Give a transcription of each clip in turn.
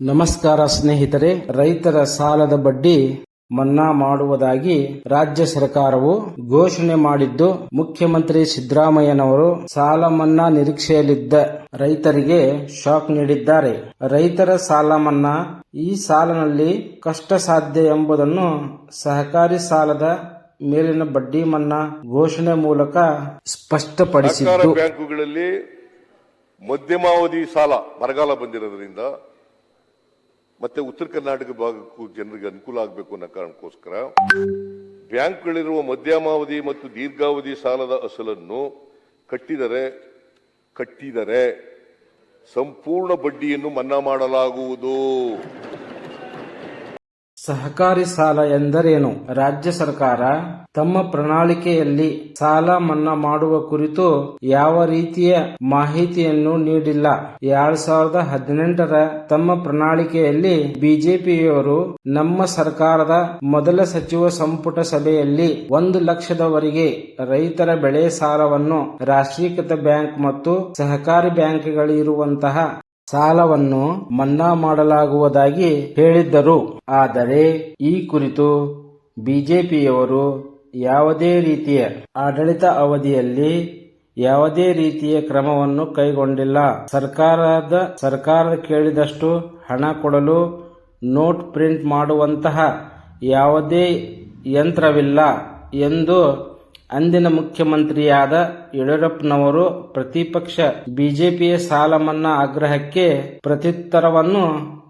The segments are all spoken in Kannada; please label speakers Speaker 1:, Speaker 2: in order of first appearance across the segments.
Speaker 1: ನಮಸ್ಕಾರ ಸ್ನೇಹಿತರೆ, ರೈತರ ಸಾಲದ ಬಡ್ಡಿ ಮನ್ನಾ ಮಾಡುವುದಾಗಿ ರಾಜ್ಯ ಸರ್ಕಾರವು ಘೋಷಣೆ ಮಾಡಿದ್ದು, ಮುಖ್ಯಮಂತ್ರಿ ಸಿದ್ದರಾಮಯ್ಯನವರು ಸಾಲ ಮನ್ನಾ ನಿರೀಕ್ಷೆಯಲ್ಲಿದ್ದ ರೈತರಿಗೆ ಶಾಕ್ ನೀಡಿದ್ದಾರೆ. ರೈತರ ಸಾಲ ಮನ್ನಾ ಈ ಸಾಲನಲ್ಲಿ ಕಷ್ಟ ಸಾಧ್ಯ ಎಂಬುದನ್ನು ಸಹಕಾರಿ ಸಾಲದ ಮೇಲಿನ ಬಡ್ಡಿ ಮನ್ನಾ ಘೋಷಣೆ ಮೂಲಕ ಸ್ಪಷ್ಟಪಡಿಸಿದ್ದು.
Speaker 2: ಬ್ಯಾಂಕುಗಳಲ್ಲಿ ಮಧ್ಯಮಾವಧಿ ಸಾಲ ಬರಗಾಲ ಬಂದಿರೋದ್ರಿಂದ ಮತ್ತೆ ಉತ್ತರ ಕರ್ನಾಟಕ ಭಾಗಕ್ಕೂ ಜನರಿಗೆ ಅನುಕೂಲ ಆಗಬೇಕು ಅನ್ನೋ ಕಾರಣಕ್ಕೋಸ್ಕರ ಬ್ಯಾಂಕ್ಗಳಿರುವ ಮಧ್ಯಮಾವಧಿ ಮತ್ತು ದೀರ್ಘಾವಧಿ ಸಾಲದ ಅಸಲನ್ನು ಕಟ್ಟಿದರೆ ಕಟ್ಟಿದರೆ ಸಂಪೂರ್ಣ ಬಡ್ಡಿಯನ್ನು ಮನ್ನಾ ಮಾಡಲಾಗುವುದು.
Speaker 1: ಸಹಕಾರಿ ಸಾಲ ಎಂದರೇನು? ರಾಜ್ಯ ಸರ್ಕಾರ ತಮ್ಮ ಪ್ರಣಾಳಿಕೆಯಲ್ಲಿ ಸಾಲ ಮನ್ನಾ ಮಾಡುವ ಕುರಿತು ಯಾವ ರೀತಿಯ ಮಾಹಿತಿಯನ್ನು ನೀಡಿಲ್ಲ. ಎರಡ್ ಸಾವಿರದ ಹದಿನೆಂಟರ ತಮ್ಮ ಪ್ರಣಾಳಿಕೆಯಲ್ಲಿ ಬಿಜೆಪಿಯವರು ನಮ್ಮ ಸರ್ಕಾರದ ಮೊದಲ ಸಚಿವ ಸಂಪುಟ ಸಭೆಯಲ್ಲಿ ಒಂದು ಲಕ್ಷದವರೆಗೆ ರೈತರ ಬೆಳೆ ಸಾಲವನ್ನು ರಾಷ್ಟ್ರೀಕೃತ ಬ್ಯಾಂಕ್ ಮತ್ತು ಸಹಕಾರಿ ಬ್ಯಾಂಕ್ಗಳಿರುವಂತಹ ಸಾಲವನ್ನು ಮನ್ನಾ ಮಾಡಲಾಗುವುದಾಗಿ ಹೇಳಿದ್ದರು. ಆದರೆ ಈ ಕುರಿತು ಬಿಜೆಪಿಯವರು ಯಾವುದೇ ರೀತಿಯ ಆಡಳಿತ ಅವಧಿಯಲ್ಲಿ ಯಾವುದೇ ರೀತಿಯ ಕ್ರಮವನ್ನು ಕೈಗೊಂಡಿಲ್ಲ. ಸರ್ಕಾರದ ಸರ್ಕಾರ ಕೇಳಿದಷ್ಟು ಹಣ ಕೊಡಲು ನೋಟ್ ಪ್ರಿಂಟ್ ಮಾಡುವಂತಹ ಯಾವುದೇ ಯಂತ್ರವಿಲ್ಲ ಎಂದು ಅಂದಿನ ಮುಖ್ಯಮಂತ್ರಿಯಾದ ಯಡಿಯೂರಪ್ಪನವರು ಪ್ರತಿಪಕ್ಷ ಬಿಜೆಪಿಯ ಸಾಲ ಮನ್ನಾ ಆಗ್ರಹಕ್ಕೆ ಪ್ರತ್ಯುತ್ತರವನ್ನು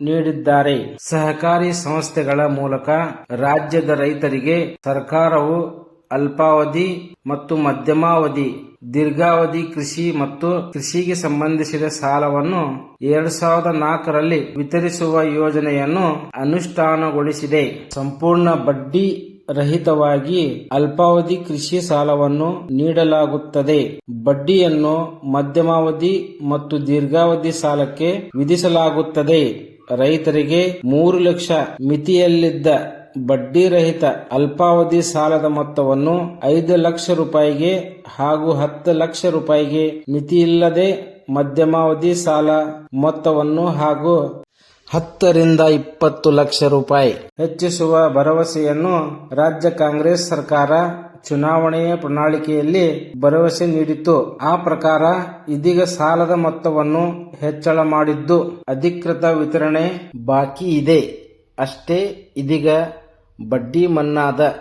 Speaker 1: ನೀಡಿದ್ದಾರೆ. ಸಹಕಾರಿ ಸಂಸ್ಥೆಗಳ ಮೂಲಕ ರಾಜ್ಯದ ರೈತರಿಗೆ ಸರ್ಕಾರವು ಅಲ್ಪಾವಧಿ ಮತ್ತು ಮಧ್ಯಮಾವಧಿ, ದೀರ್ಘಾವಧಿ ಕೃಷಿ ಮತ್ತು ಕೃಷಿಗೆ ಸಂಬಂಧಿಸಿದ ಸಾಲವನ್ನು ಎರಡ್ ಸಾವಿರದ ನಾಲ್ಕರಲ್ಲಿ ವಿತರಿಸುವ ಯೋಜನೆಯನ್ನು ಅನುಷ್ಠಾನಗೊಳಿಸಿದೆ. ಸಂಪೂರ್ಣ ಬಡ್ಡಿ ರಹಿತವಾಗಿ ಅಲ್ಪಾವಧಿ ಕೃಷಿ ಸಾಲವನ್ನು ನೀಡಲಾಗುತ್ತದೆ. ಬಡ್ಡಿಯನ್ನು ಮಧ್ಯಮಾವಧಿ ಮತ್ತು ದೀರ್ಘಾವಧಿ ಸಾಲಕ್ಕೆ ವಿಧಿಸಲಾಗುತ್ತದೆ. ರೈತರಿಗೆ ಮೂರು ಲಕ್ಷ ಮಿತಿಯಲ್ಲಿದ್ದ ಬಡ್ಡಿ ರಹಿತ ಅಲ್ಪಾವಧಿ ಸಾಲದ ಮೊತ್ತವನ್ನು ಐದು ಲಕ್ಷ ರೂಪಾಯಿಗೆ ಹಾಗೂ ಹತ್ತು ಲಕ್ಷ ರೂಪಾಯಿಗೆ ಮಿತಿಯಿಲ್ಲದೆ ಮಧ್ಯಮಾವಧಿ ಸಾಲ ಮೊತ್ತವನ್ನು ಹಾಗೂ ಹತ್ತರಿಂದ ಇಪ್ಪತ್ತು ಲಕ್ಷ ರೂಪಾಯಿ. ಹೆಚ್ಚಿಸುವ ಭರವಸೆಯನ್ನು ರಾಜ್ಯ ಕಾಂಗ್ರೆಸ್ ಸರ್ಕಾರ ಚುನಾವಣೆಯ ಪ್ರಣಾಳಿಕೆಯಲ್ಲಿ ಭರವಸೆ ನೀಡಿತ್ತು. ಆ ಪ್ರಕಾರ ಇದೀಗ ಸಾಲದ ಮೊತ್ತವನ್ನು ಹೆಚ್ಚಳ ಮಾಡಿದ್ದು ಅಧಿಕೃತ ವಿತರಣೆ ಬಾಕಿ ಇದೆ. ಅಷ್ಟೇ ಇದೀಗ ಬಡ್ಡಿ ಮನ್ನಾದ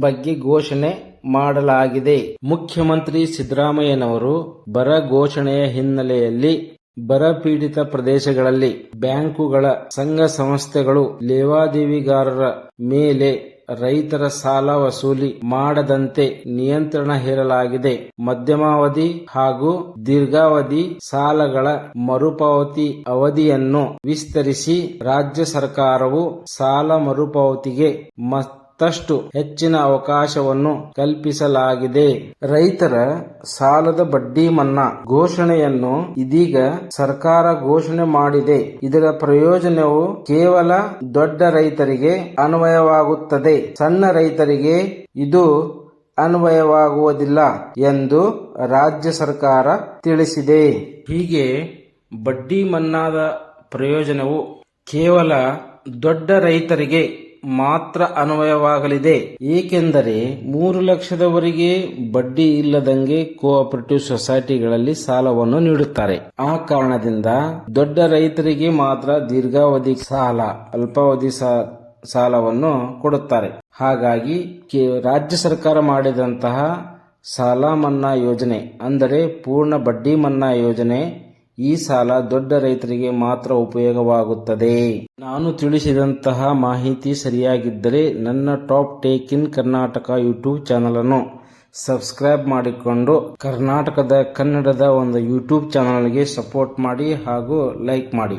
Speaker 1: ಬಗ್ಗೆ ಘೋಷಣೆ ಮಾಡಲಾಗಿದೆ. ಮುಖ್ಯಮಂತ್ರಿ ಸಿದ್ದರಾಮಯ್ಯನವರು ಬರ ಘೋಷಣೆಯ ಹಿನ್ನೆಲೆಯಲ್ಲಿ ಬರ ಪೀಡಿತ ಪ್ರದೇಶಗಳಲ್ಲಿ ಬ್ಯಾಂಕುಗಳ ಸಂಘ ಸಂಸ್ಥೆಗಳು ಲೇವಾದೇವಿಗಾರರ ಮೇಲೆ ರೈತರ ಸಾಲ ವಸೂಲಿ ಮಾಡದಂತೆ ನಿಯಂತ್ರಣ ಹೇರಲಾಗಿದೆ. ಮಧ್ಯಮಾವಧಿ ಹಾಗೂ ದೀರ್ಘಾವಧಿ ಸಾಲಗಳ ಮರುಪಾವತಿ ಅವಧಿಯನ್ನು ವಿಸ್ತರಿಸಿ ರಾಜ್ಯ ಸರ್ಕಾರವು ಸಾಲ ಮರುಪಾವತಿಗೆ ಮತ್ತಷ್ಟು ಹೆಚ್ಚಿನ ಅವಕಾಶವನ್ನು ಕಲ್ಪಿಸಲಾಗಿದೆ. ರೈತರ ಸಾಲದ ಬಡ್ಡಿ ಮನ್ನಾ ಘೋಷಣೆಯನ್ನು ಇದೀಗ ಸರ್ಕಾರ ಘೋಷಣೆ ಮಾಡಿದೆ. ಇದರ ಪ್ರಯೋಜನವು ಕೇವಲ ದೊಡ್ಡ ರೈತರಿಗೆ ಅನ್ವಯವಾಗುತ್ತದೆ. ಸಣ್ಣ ರೈತರಿಗೆ ಇದು ಅನ್ವಯವಾಗುವುದಿಲ್ಲ ಎಂದು ರಾಜ್ಯ ಸರ್ಕಾರ ತಿಳಿಸಿದೆ. ಹೀಗೆ ಬಡ್ಡಿ ಮನ್ನಾದ ಪ್ರಯೋಜನವು ಕೇವಲ ದೊಡ್ಡ ರೈತರಿಗೆ ಮಾತ್ರ ಅನ್ವಯವಾಗಲಿದೆ. ಏಕೆಂದರೆ ಮೂರು ಲಕ್ಷದವರೆಗೆ ಬಡ್ಡಿ ಇಲ್ಲದಂಗೆ ಕೋಆಪರೇಟಿವ್ ಸೊಸೈಟಿಗಳಲ್ಲಿ ಸಾಲವನ್ನು ನೀಡುತ್ತಾರೆ. ಆ ಕಾರಣದಿಂದ ದೊಡ್ಡ ರೈತರಿಗೆ ಮಾತ್ರ ದೀರ್ಘಾವಧಿ ಸಾಲ, ಅಲ್ಪಾವಧಿ ಸಾಲವನ್ನು ಕೊಡುತ್ತಾರೆ. ಹಾಗಾಗಿ ರಾಜ್ಯ ಸರ್ಕಾರ ಮಾಡಿದಂತಹ ಸಾಲ ಮನ್ನಾ ಯೋಜನೆ, ಅಂದರೆ ಪೂರ್ಣ ಬಡ್ಡಿ ಮನ್ನಾ ಯೋಜನೆ ಈ ಸಾಲ ದೊಡ್ಡ ರೈತರಿಗೆ ಮಾತ್ರ ಉಪಯೋಗವಾಗುತ್ತದೆ. ನಾನು ತಿಳಿಸಿದಂತಹ ಮಾಹಿತಿ ಸರಿಯಾಗಿದ್ದರೆ ನನ್ನ top take in Karnataka YouTube ಚಾನಲನ್ನು ಸಬ್ಸ್ಕ್ರೈಬ್ ಮಾಡಿಕೊಂಡು ಕರ್ನಾಟಕದ ಕನ್ನಡದ ಒಂದು ಯೂಟ್ಯೂಬ್ ಚಾನಲ್ಗೆ ಸಪೋರ್ಟ್ ಮಾಡಿ ಹಾಗೂ ಲೈಕ್ ಮಾಡಿ.